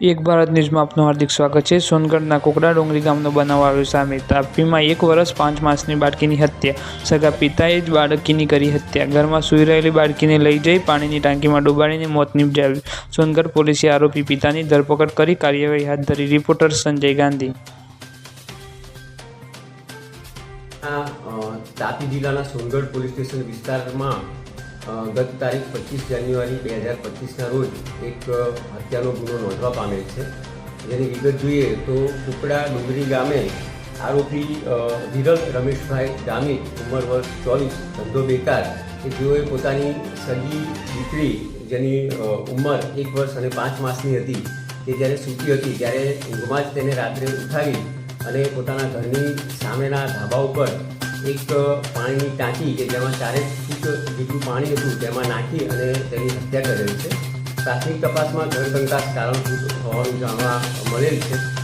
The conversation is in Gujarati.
એક ભારત ન્યૂઝમાં આપનું હાર્દિક સ્વાગત છે. સોનગઢના કોકડા ડુંગરી ગામનો બનાવ આવ્યો સામે તાપીમાં એક વર્ષ પાંચ માસની બાળકીની હત્યા. સગા પિતાએ જ બાળકીની કરી હત્યા. ઘરમાં સૂઈ રહેલી બાળકીને લઈ જઈ પાણીની ટાંકીમાં ડૂબાડીને મોત નિપજાવ્યું સોનગઢ પોલીસે આરોપી પિતાની ધરપકડ કરી કાર્યવાહી હાથ ધરી. રિપોર્ટર સંજય ગાંધી. તાપી જિલ્લાના સોનગઢ પોલીસ સ્ટેશન વિસ્તારમાં ગત તારીખ પચીસ જાન્યુઆરી બે હજાર પચીસના રોજ એક હત્યાનો ગુનો નોંધવા પામેલ છે. જેની વિગત જોઈએ તો કુકડા ડુંગરી ગામે આરોપી વિરલ રમેશભાઈ ગામિત ઉંમર વર્ષ ચોવીસ, ધંધો બેકાર કે જેઓએ પોતાની સગી, દીકરી જેની ઉંમર એક વર્ષ અને પાંચ માસની હતી તે જ્યારે સૂતી હતી ત્યારે ઊંઘમાં જ તેને રાત્રે ઉઠાવી અને પોતાના ઘરની સામેના ધાબા ઉપર એક પાણીની ટાંકી કે જેમાં ચારેક ફૂટ જેટલું પાણી હતું તેમાં નાખી અને તેની હત્યા કરેલ છે. પ્રાથમિક તપાસમાં ઘરકંકાસ કારણભૂત હોવાનું જાણવા મળેલ છે.